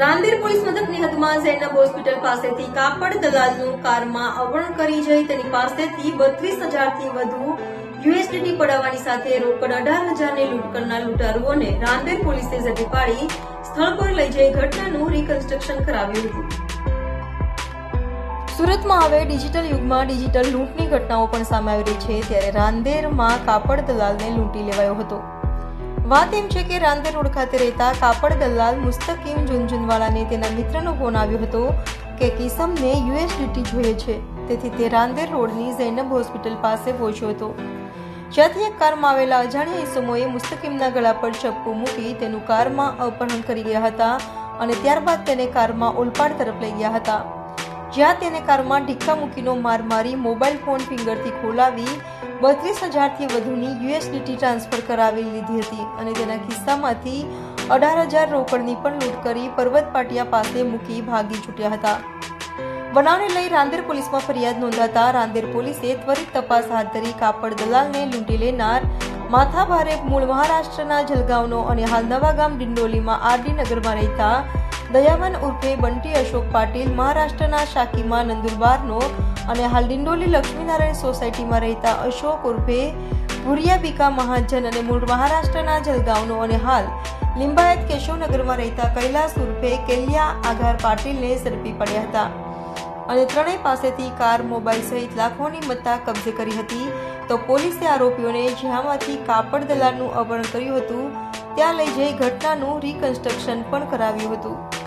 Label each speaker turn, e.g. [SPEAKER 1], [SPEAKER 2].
[SPEAKER 1] Rander police મથકની હદમાં ઝૈનબ hospital પાસેથી કાપડ દલાલનું કારમાં અવરણ કરી જઈ તેની પાસેથી બત્રીસ હજારથી વધુ યુએસડીટી પડાવવાની સાથે રોકડ અઢાર હજારને લૂંટ કરનાર લૂંટારુઓને રાંદેર પોલીસે ઝડપી પાડી સ્થળ પર લઈ જઈ ઘટનાનું રિકન્સ્ટ્રક્શન કરાવ્યું હતું. સુરતમાં હવે ડિજિટલ યુગમાં ડિજિટલ લૂંટની ઘટનાઓ પણ સામે આવી રહી છે. ત્યારે રાંદેરમાં કાપડ દલાલને લૂંટી લેવાયો હતો. વાત એમ છે કે રાંદેર રોડ ખાતે રહેતા કાપડ દલાલ મુસ્તકીમ ઝુનઝુનવાલાને તેના મિત્રનો ફોન આવ્યો હતો કે કિસમને યુએસડીટી જોઈએ છે. તેથી તે રાંદેર રોડની ઝૈનબ હોસ્પિટલ પાસે પહોંચ્યો હતો. જ્યાંથી એક કારમાં આવેલા અજાણ્યા ઈસમોએ મુસ્તકીમના ગળા પર ચપ્પુ મૂકી તેનું કારમાં અપહરણ કરી ગયા હતા અને ત્યારબાદ તેને કારમાં ઓલપાડ તરફ લઈ ગયા હતા. જ્યાં તેને કારમાં ઢીક્કા મૂકીનો માર મારી મોબાઈલ ફોન ફિંગરથી ખોલાવી બત્રીસ હજારથી વધુની યુએસડીટી ટ્રાન્સફર કરાવી લીધી હતી અને તેના ખિસ્સામાંથી અઢાર હજાર રોકડની પણ લૂંટ કરી પર્વત પાટિયા પાસે મૂકી ભાગી છૂટ્યા હતા. બનાવને લઈ રાંદેર પોલીસમાં ફરિયાદ નોંધાતા રાંદેર પોલીસે ત્વરિત તપાસ હાથ ધરી કાપડ દલાલને લૂંટી લેનાર માથાભારે મૂળ મહારાષ્ટ્રના જલગાંવનો અને હાલ નવાગામ ડિંડોલીમાં આરડી નગરમાં રહેતા દયાવન ઉર્ફે બંટી અશોક પાટીલ મહારાષ્ટ્રના શાકીમાં નંદુરબારનો અને હાલ ડિંડોલી લક્ષ્મીનારાયણ સોસાયટીમાં રહેતા અશોક ઉર્ફે ભુરિયાબીકા મહાજન અને મૂળ મહારાષ્ટ્રના જલગાંવનો અને હાલ લિંબાયત કેશવનગરમાં રહેતા કૈલાસ ઉર્ફે કેલિયા આઘાર પાટીલને ઝડપી પડ્યા હતા. અને ત્રણેય પાસેથી કાર, મોબાઈલ સહિત લાખોની મત્તા કબજે કરી હતી. તો પોલીસે આરોપીઓને જ્યાંમાંથી કાપડ દલાલનું અપહરણ કર્યું હતું, ત્યાં લઈ જઈ ઘટનાનું રિકન્સ્ટ્રક્શન પણ કરાવ્યું હતું.